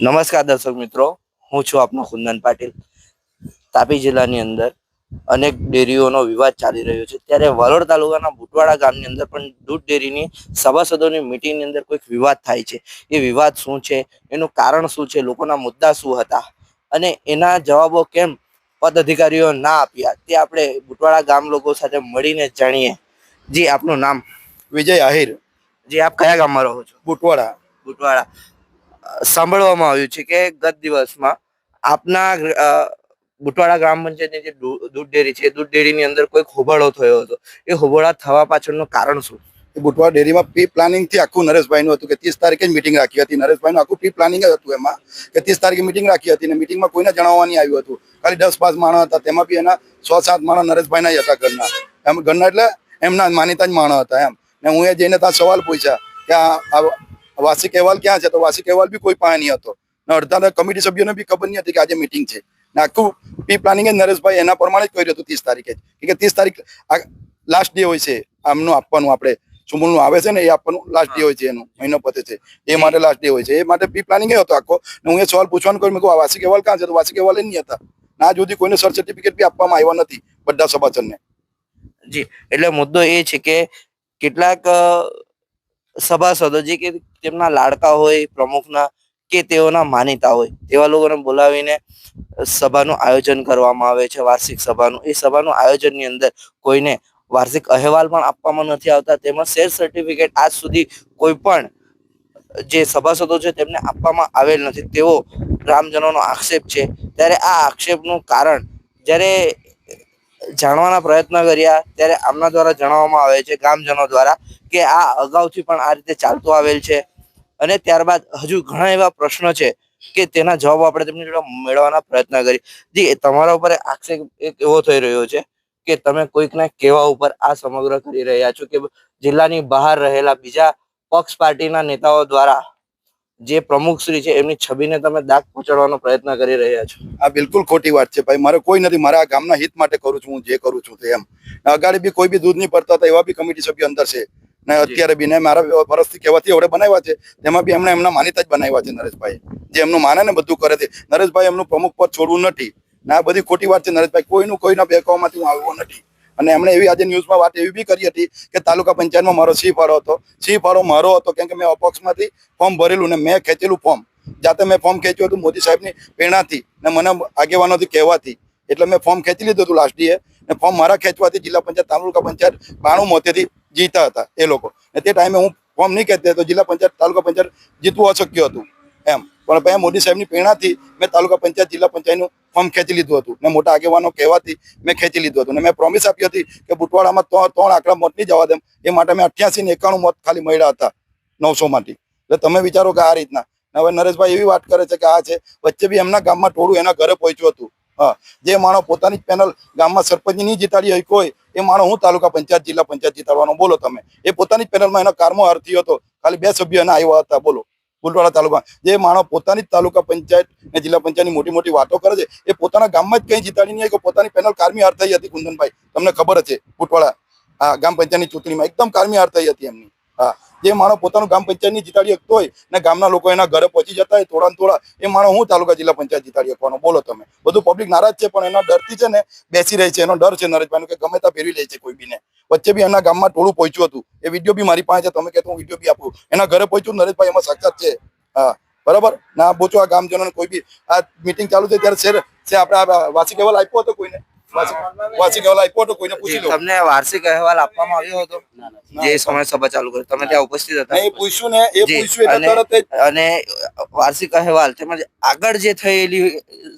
નમસ્કાર દર્શક મિત્રો હું છું આપનો કુંદન પાટીલ. તાપી જિલ્લાની અંદર અનેક ડેરીઓનો વિવાદ ચાલી રહ્યો છે. ત્યારે વલોડ તાલુકાના બુટવાડા ગામની અંદર પણ દૂધ ડેરીની સભાસદોની મિટિંગની અંદર કોઈક વિવાદ થાય છે. એ વિવાદ શું છે? એનું કારણ શું છે? લોકોના મુદ્દા શું હતા? અને એના જવાબો કેમ પદ અધિકારીઓ ના આપ્યા? તે આપણે બુટવાડા ગામ લોકો સાથે મળીને જાણીએ. જી આપનું નામ? વિજય આહિર. જી આપ કયા ગામમાં રહો છો? બુટવાડા. બુટવાડા. સાંભળવામાં આવ્યું છે કે ગત દિવસમાં આપના બુટવાડા ગ્રામ પંચાયતની જે દૂધ ડેરી છે દૂધ ડેરીની અંદર કોઈક હોબાળો થયો હતો. એ હોબાળા થવા પાછળનું કારણ શું? બુટવાડ ડેરીમાં પ્રી પ્લાનિંગથી આખું નરેશભાઈનું હતું કે ત્રીસ તારીખે જ મિટિંગ રાખી હતી. નરેશભાઈનું આખું પ્રી પ્લાનિંગ જ હતું એમાં કે ત્રીસ તારીખે મિટિંગ રાખી હતી ને મિટિંગમાં કોઈને જણાવવાની આવ્યું હતું. ખાલી દસ પાંચ માણસ હતા. તેમાં બી એના છ સાત માણસ નરેશભાઈના જ હતા ઘરના. એમ ઘરના એટલે એમના માનીતા જ માણસ હતા એમ. ને હું એ જઈને ત્યાં સવાલ પૂછ્યા કે આ વાર્ષિક અહેવાલ ક્યાં છે તો વાર્ષિક અહેવાલ બી કોઈ પાસે નહીં હતો ને અડધા કમિટી સભ્યોને બી ખબર નહીં હતી કે આજે મિટિંગ છે ને આખું પી પ્લાનિંગ નરેશભાઈ એના પ્રમાણે જ કર્યું હતું ત્રીસ તારીખે જ। કે ત્રીસ તારીખ લાસ્ટ ડે હોય છે, આમનું આપવાનું આપણે સુમૂલનું આવે છે ને, એ આપવાનું લાસ્ટ ડે હોય છે એનું, મહિનો પતે છે। એ માટે લાસ્ટ ડે હોય છે। એ માટે પ્રી પ્લાનિંગ હતો આખો। ને હું એ સવાલ પૂછવાનું કર્યું મેં વાર્ષિક અહેવાલ ક્યાં છે? તો વાર્ષિક અહેવાલ નહીં હતા। ના સુધી કોઈને સર સર્ટિફિકેટ બી આપવામાં આવ્યા નથી બધા સભાસદને। જી, એટલે મુદ્દો એ છે કે કેટલાક સભાસદો જે કે તેમના લાડકા હોય, પ્રમુખના કે તેઓના માનીતા હોય, તેવા લોકોને બોલાવીને સભાનું આયોજન કરવામાં આવે છે, વાર્ષિક સભાનું. એ સભાનું આયોજનની અંદર કોઈને વાર્ષિક અહેવાલ પણ આપવામાં નથી આવતા. તેમજ શેર સર્ટિફિકેટ આજ સુધી કોઈ પણ જે સભાસદો છે તેમને આપવામાં આવેલ નથી. તેવો ગ્રામજનોનો આક્ષેપ છે. ત્યારે આ આક્ષેપનું કારણ જ્યારે જાણવાના પ્રયત્ન કર્યા ત્યારે આમના દ્વારા જણાવવામાં આવે છે, ગામજનો દ્વારા, કે આ અગાઉથી પણ આ રીતે ચાલતું આવેલ છે. અને ત્યારબાદ હજુ ઘણા એવા પ્રશ્નો છે કે તેના જવાબ આપણે તેમની જોડે મેળવવાના પ્રયત્ન કરી જી તમારા ઉપર આક્ષેપ એક એવો થઈ રહ્યો છે કે તમે કોઈકના કહેવા ઉપર આ સમગ્ર કરી રહ્યા છો કે જિલ્લાની બહાર રહેલા બીજા પક્ષ પાર્ટીના નેતાઓ દ્વારા જે પ્રમુખ શ્રી છે એમની છબીને તમે દાગ પહોંચાડવાનો પ્રયત્ન કરી રહ્યા છો. આ બિલકુલ ખોટી વાત છે ભાઈ. મારે કોઈ નથી મારા ગામના હિત માટે કરું છું હું જે કરું છું તે એમ. અગાડી બી કોઈ બી દૂધ નહીં પડતા એવા બી કમિટી સભ્ય અંદર છે. ને અત્યારે બી ને મારા વર્ષથી કહેવાથી એવડે બનાવ્યા છે તેમાં બી એમણે એમના માનીતા જ બનાવ્યા છે નરેશભાઈ. જે એમનું માને ને બધું કરે છે. નરેશભાઈ એમનું પ્રમુખ પદ છોડવું નથી. ને આ બધી ખોટી વાત છે નરેશભાઈ. કોઈનું કોઈના બેકાઓમાંથી હું આવ્યો નથી. અને એમણે એવી આજે ન્યૂઝમાં વાત એવી બી કરી હતી કે તાલુકા પંચાયતમાં મારો સી ફાળો હતો. સી ફાળો મારો હતો કેમ કે મેં અપક્ષમાંથી ફોર્મ ભરેલું ને મેં ખેંચેલું ફોર્મ. જાતે મેં ફોર્મ ખેંચ્યું હતું મોદી સાહેબની પ્રેરણાથી ને મને આગેવાનોથી કહેવાથી. એટલે મેં ફોર્મ ખેંચી લીધું હતું લાસ્ટ યે ને ફોર્મ મારા ખેંચવાથી જિલ્લા પંચાયત, તાલુકા પંચાયત બાણું મોતેથી જીતા હતા એ લોકો. ને તે ટાઈમે હું ફોર્મ નહીં ખેંચતો તો જિલ્લા પંચાયત, તાલુકા પંચાયત જીતવું અશક્ય હતું એમ. પણ પછી મોદી સાહેબની પ્રેરણાથી મેં તાલુકા પંચાયત, જિલ્લા પંચાયતનું ફોર્મ ખેંચી લીધું હતું. ને મોટા આગેવાનો કહેવાથી મેં ખેંચી લીધું હતું. ને મેં પ્રોમિસ આપી હતી કે બુટવાડામાં ત્રણ ત્રણ આંકડા મત નહીં જવા દેમ. એ માટે મેં અઠ્યાસી ને એકાણું મત ખાલી મળ્યા હતા નવસો માંથી. એટલે તમે વિચારો કે આ રીતના. હવે નરેશભાઈ એવી વાત કરે છે કે આ છે, વચ્ચે બી એમના ગામમાં ટોળું એના ઘરે પહોંચ્યું હતું. હા. જે માણો પોતાની પેનલ ગામમાં સરપંચ નહીં જીતાડી હોય કોઈ એ માણસ હું તાલુકા પંચાયત, જિલ્લા પંચાયત જીતાડવાનો? બોલો તમે. એ પોતાની પેનલમાં એનો કારમો હારથી હતો. ખાલી બે સભ્યો એના આવ્યા હતા. બોલો. બુલવાડા તાલુકા જે માણસ પોતાની તાલુકા પંચાયત અને જિલ્લા પંચાયતની મોટી મોટી વાતો કરે છે, એ પોતાના ગામમાં જ કઈ જીતાડી નહીં કે પોતાની પેનલ કારમી હાર થઈ હતી કુંદનભાઈ. તમને ખબર છે બુટવાડા હા ગામ પંચાયતની ચૂંટણીમાં એકદમ કારમી હાર થઈ હતી એમની. હા. જે માણસ પોતાનું ગામ પંચાયતની જીતાડી શકતો હોય ને ગામના લોકો એના ઘરે પહોંચી જતા હોય, થોડા થોડા, એ માણસ હું તાલુકા જિલ્લા પંચાયત જીતાડી શકવાનો? બોલો તમે. બધું પબ્લિક નારાજ છે, પણ એના ડરથી છે ને બેસી રહી છે. એનો ડર છે નરેશભાઈનો કે ગમે ત્યાં ફેરવી લે છે કોઈ બીને વચ્ચે બી એના ગામમાં ટોળું પહોંચ્યું હતું. એ વીડિયો બી મારી પાસે છે, તમે કહેતો હું વીડિયો બી આપું. એના ઘરે પહોંચ્યું નરેશભાઈ એમાં સાક્ષાત છે. હા, બરાબર? ના પૂછો આ ગામજનોને કોઈ બી આ મીટિંગ ચાલુ થઈ ત્યારે શેર છે આપણે આ વાર્ષિક આપ્યો હતો કોઈને? વાર્ષિક અહેવાલ આપ્યો હતો કોઈને પૂછી લો. તમને વાર્ષિક અહેવાલ આપવામાં આવ્યો હતો? જે સમય સભા ચાલુ કરી. તમે ત્યાં ઉપસ્થિત હતા? એ પૂછ્યું ને એ પૂછ્યું એટલે તરત અને વાર્ષિક અહેવાલ તેમજ આગળ જે થયેલી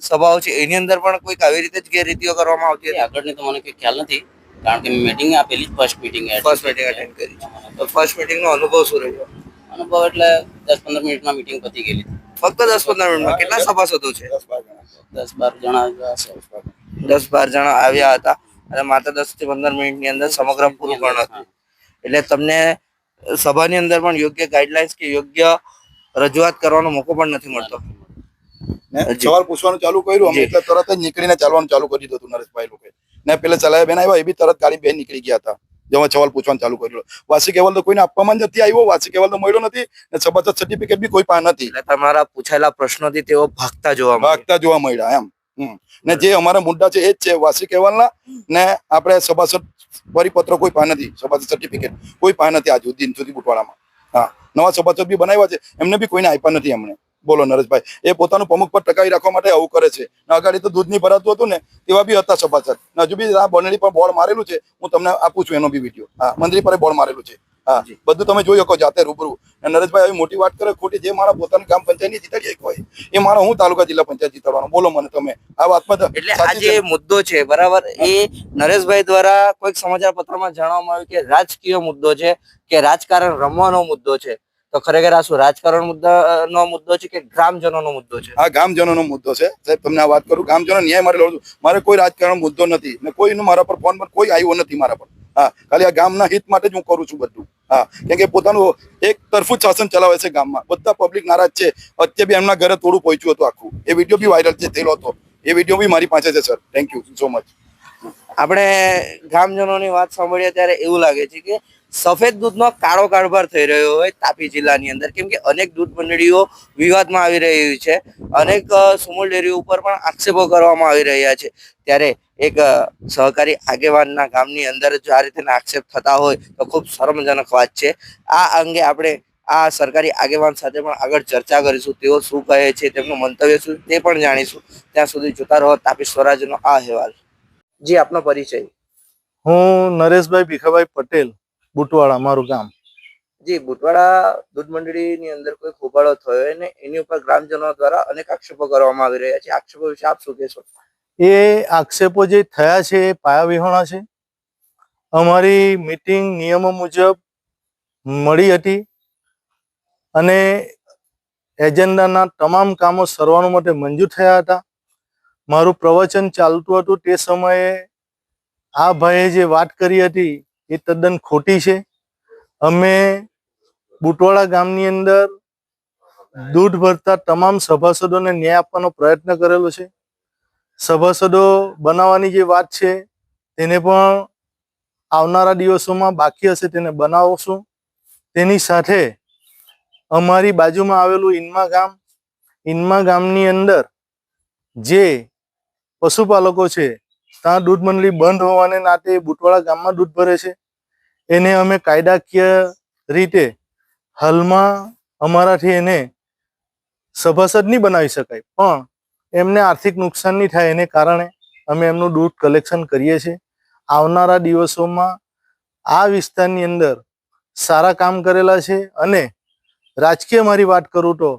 સભાઓ છે એની અંદર પણ કોઈક આવી રીતે જ ગેરરીતિઓ કરવામાં આવતી એ હતી આગળની તો મને કઈ ખ્યાલ નથી કારણ કે મિટિંગ આપેલી first meeting first meeting attend કરી તો ફર્સ્ટ મીટિંગ નો અનુભવ શું રહ્યો? અનુભવ એટલે દસ પંદર મિનિટમાં મિટિંગ પતી ગયેલી. ફક્ત દસ પંદર મિનિટમાં. કેટલા સભાસદો છે? દસ બાર જણા. દસ બાર જણા આવ્યા હતા અને માત્ર દસથી પંદર મિનિટની અંદર સમગ્ર પૂરું પણ હતું. એટલે તમને સભાની અંદર પણ યોગ્ય ગાઈડલાઇન્સ કે યોગ્ય રજૂઆત કરવાનો મોકો પણ નથી મળતો. ને સવાલ પૂછવાનું ચાલુ કર્યું અમે એટલે તરત જ નીકળીને ચાલવાનું ચાલુ કરી દીધું હતું નરેશભાઈ લોકોએ. ને પેલા ચલાયા બેન આવ્યા એ બી તરત ગાડી બેન નીકળી ગયા હતા. જેવા સવાલ પૂછવાનું ચાલુ કર્યું. વાર્ષિક અહેવાલ તો કોઈને આપવામાં નથી આવ્યો વાર્ષિક અહેવાલ તો મળ્યો નથી ને સભાસદ સર્ટિફિકેટ બી કોઈ પાસે નથી. તમારા પૂછાયેલા પ્રશ્નોથી તેઓ ભાગતા જોવા ભાગતા જોવા મળ્યા એમ. ને જે અમારા મુદ્દા છે એ જ છે. વાર્ષિક અહેવાલના ને આપણે સભાસદ પરિપત્ર કોઈ પાસે નથી. સભાસદ સર્ટિફિકેટ કોઈ પાસે નથી આજ સુધી સુધી બુટવાડામાં. હા. નવા સભાસદ બી બનાવ્યા છે. એમને બી કોઈને આપ્યા નથી એમણે. બોલો નરેશભાઈ. એ પોતાનું પ્રમુખ પદ ટકાવી રાખવા માટે આવું કરે છે. અગાડી તો દૂધ નહીં ભરાતું હતું ને તેવા બી હતા સભાસદ. હજુ બી આ બંનેડી પર બોર્ડ મારેલું છે. હું તમને આપું છું એનો બી વીડિયો. હા મંત્રી પર બોર્ડ મારેલું છે. હા બધું તમે જોઈ શકો જાતે રૂબરૂ. નરેશભાઈ આવી મોટી વાત કરે ખોટી જે મારા પોતાના ગ્રામ પંચાયતની જીતાડી એક હોય એ મારા હું તાલુકા જિલ્લા પંચાયત જીતાડવાનો બોલો મને તમે આ વાતમાં એટલે આ જે મુદ્દો છે બરાબર એ નરેશભાઈ દ્વારા કોઈક સમાચાર પત્રમાં જણાવવામાં આવ્યું કે રાજકીય મુદ્દો છે કે રાજકારણ રમવાનો મુદ્દો છે. તો ખરેખર આ શું રાજકારણ મુદ્દાનો મુદ્દો છે કે ગ્રામજનોનો મુદ્દો છે? આ ગામજનોનો મુદ્દો છે. સાહેબ તમને આ વાત કરું ગામજનો ન્યાય મારે લડું મારે કોઈ રાજકારણ મુદ્દો નથી ને કોઈનો મારા પર ફોન પર કોઈ આવ્યો નથી મારા પર. હા, ખાલી આ ગામના હિત માટે જ હું કરું છું બધું. હા, કેમ કે પોતાનું એક તરફું શાસન ચલાવે છે ગામમાં. બધા પબ્લિક નારાજ છે. અત્યારે બી એમના ઘરે થોડું પહોંચ્યું હતું આખું. એ વીડિયો બી વાયરલ છે થયેલો હતો. એ વીડિયો બી મારી પાસે છે sir thank you so much આપણે ગામજનોની વાત સાંભળીએ ત્યારે એવું લાગે છે કે સફેદ દૂધનો કાળો કારોબાર થઈ રહ્યો હોય તાપી જિલ્લાની અંદર. કેમ કે અનેક દૂધ મંડળીઓ વિવાદમાં આવી રહી છે. અનેક સુમૂલ ડેરી ઉપર પણ આક્ષેપો કરવામાં આવી રહ્યા છે. ત્યારે એક સહકારી આગેવાનના ગામની અંદર જો આ રીતેના આક્ષેપ થતા હોય તો ખૂબ શરમજનક વાત છે. આ અંગે આપણે આ સરકારી આગેવાન સાથે પણ આગળ ચર્ચા કરીશું. તેઓ શું કહે છે, તેમનું મંતવ્ય શું, તે પણ જાણીશું. ત્યાં સુધી જોતા રહો તાપી સ્વરાજનો આ અહેવાલ. જી, આપનો પરિચય. હું નરેશભાઈ ભીખાભાઈ પટેલ બુટવાડા મારું ગામ. જી બુટવાડા દૂધ મંડળીની અંદર કોઈ ખોબાળો થયો હોય ને એની ઉપર ગ્રામજનો દ્વારા અનેક આક્ષેપો કરવામાં આવી રહ્યા છે. આક્ષેપો વિશે આપ શું કહેશો? એ આક્ષેપો જે થયા છે એ પાયાવિહોણા છે. અમારી મીટિંગ નિયમો મુજબ મળી હતી અને એજન્ડાના તમામ કામો સર્વાનુમતે મંજૂર થયા હતા. મારું પ્રવચન ચાલતું હતું તે સમયે આ ભાઈએ જે વાત કરી હતી એ તદ્દન ખોટી છે. અમે બુટવાડા ગામની અંદર દૂધ ભરતા તમામ સભાસદોને ન્યાય આપવાનો પ્રયત્ન કરેલો છે. સભાસદો બનાવવાની જે વાત છે, તેને પણ આવનારા દિવસોમાં બાકી હશે તેને બનાવશું. તેની સાથે અમારી બાજુમાં આવેલું ઇન્મા ગામ ઇન્મા ગામની અંદર જે પશુપાલકો છે ત્યાં દૂધ મંડળી બંધ હોવાને નાતે બુટવાડા ગામમાં દૂધ ભરે છે. એને અમે કાયદાકીય રીતે હાલમાં અમારાથી એને સભાસદ નહીં બનાવી શકાય. પણ એમને આર્થિક નુકસાન નહીં થાય એને કારણે અમે એમનું દૂધ કલેક્શન કરીએ છીએ. આવનારા દિવસોમાં આ વિસ્તારની અંદર સારા કામ કરેલા છે અને રાજકીય મારી વાત કરું તો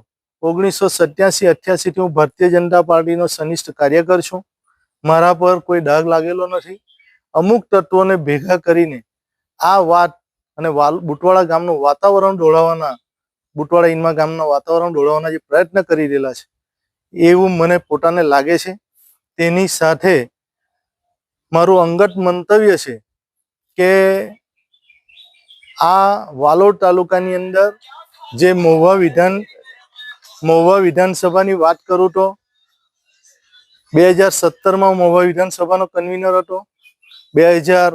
ઓગણીસો સત્યાસી અઠ્યાસીથી હું ભારતીય જનતા પાર્ટીનો સનિષ્ઠ કાર્યકર છું. મારા પર કોઈ ડાઘ લાગેલો નથી. અમુક તત્વોને ભેગા કરીને આ વાત અને બુટવાડા ગામનું વાતાવરણ દોડાવવાના બુટવાડા ઇનમા ગામના વાતાવરણ દોડાવવાના જે પ્રયત્ન કરી રહેલા છે, એવું મને પોતાને લાગે છે. તેની સાથે મારું અંગત મંતવ્ય છે કે આ વાલોડ તાલુકાની અંદર જે મહુવા વિધાન મહુવા વિધાનસભાની વાત કરું તો બે હજાર સત્તરમાં મહુવા વિધાનસભાનો કન્વીનર હતો. બે હજાર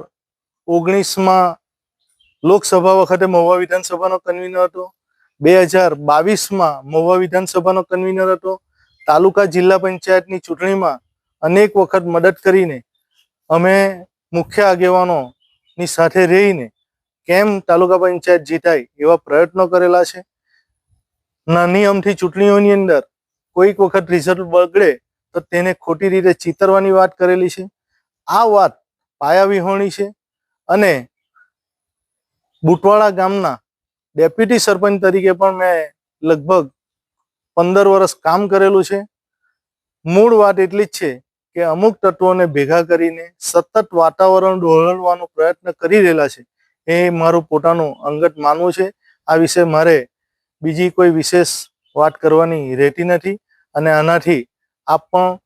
ઓગણીસમાં લોકસભા વખતે મહુવા વિધાનસભાનો કન્વીનર હતો. બે હજાર બાવીસમાં મહુવા વિધાનસભાનો કન્વીનર હતો. તાલુકા જિલ્લા પંચાયતની ચૂંટણીમાં અનેક વખત મદદ કરીને અમે મુખ્ય આગેવાનોની સાથે રહીને કેમ તાલુકા પંચાયત જીતાય એવા પ્રયત્નો કરેલા છે. નાની અમથી ચૂંટણીઓની અંદર કોઈક વખત રિઝલ્ટ બગડે તો તેને ખોટી રીતે ચિતરવાની વાત કરેલી છે. આ વાત પાયાવિહોણી છે અને બુટવાડા ગામના ડેપ્યુટી સરપંચ તરીકે પણ મેં લગભગ પંદર વર્ષ કામ કરેલું છે. મૂળ વાત એટલી જ છે કે અમુક તત્વોને ભેગા કરીને સતત વાતાવરણ ડોળવાનો પ્રયત્ન કરી રહેલા છે. એ મારું પોતાનું અંગત માનવું છે. આ વિશે મારે બીજી કોઈ વિશેષ વાત કરવાની રહેતી નથી અને આનાથી આપ પણ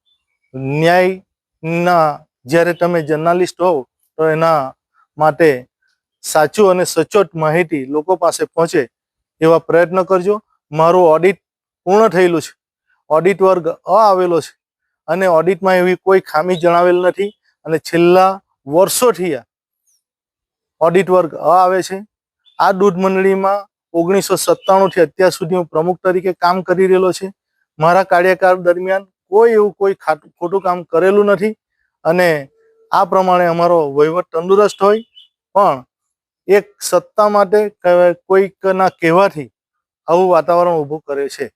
ન્યાયના જ્યારે તમે જર્નાલિસ્ટ હોવ, તો એના માટે સાચું અને સચોટ માહિતી લોકો પાસે પહોંચે એવા પ્રયત્ન કરજો. મારું ઓડિટ પૂર્ણ થયેલું છે. ઓડિટ વર્ગ અ આવેલો છે. અને ઓડિટમાં એવી કોઈ ખામી જણાવેલ નથી. અને છેલ્લા વર્ષોથી આ ઓડિટ વર્ગ અ આવે છે. આ દૂધ મંડળીમાં ઓગણીસો સત્તાણુંથી અત્યાર સુધી હું પ્રમુખ તરીકે કામ કરી રહેલો છે. મારા કાર્યકાળ દરમિયાન કોઈ એવું કોઈ ખોટું કામ કરેલું નથી. અને આ પ્રમાણે અમારો વહીવટ તંદુરસ્ત હોય. પણ એક સત્તા માટે કોઈકના કહેવાથી આવું વાતાવરણ ઊભું કરે છે.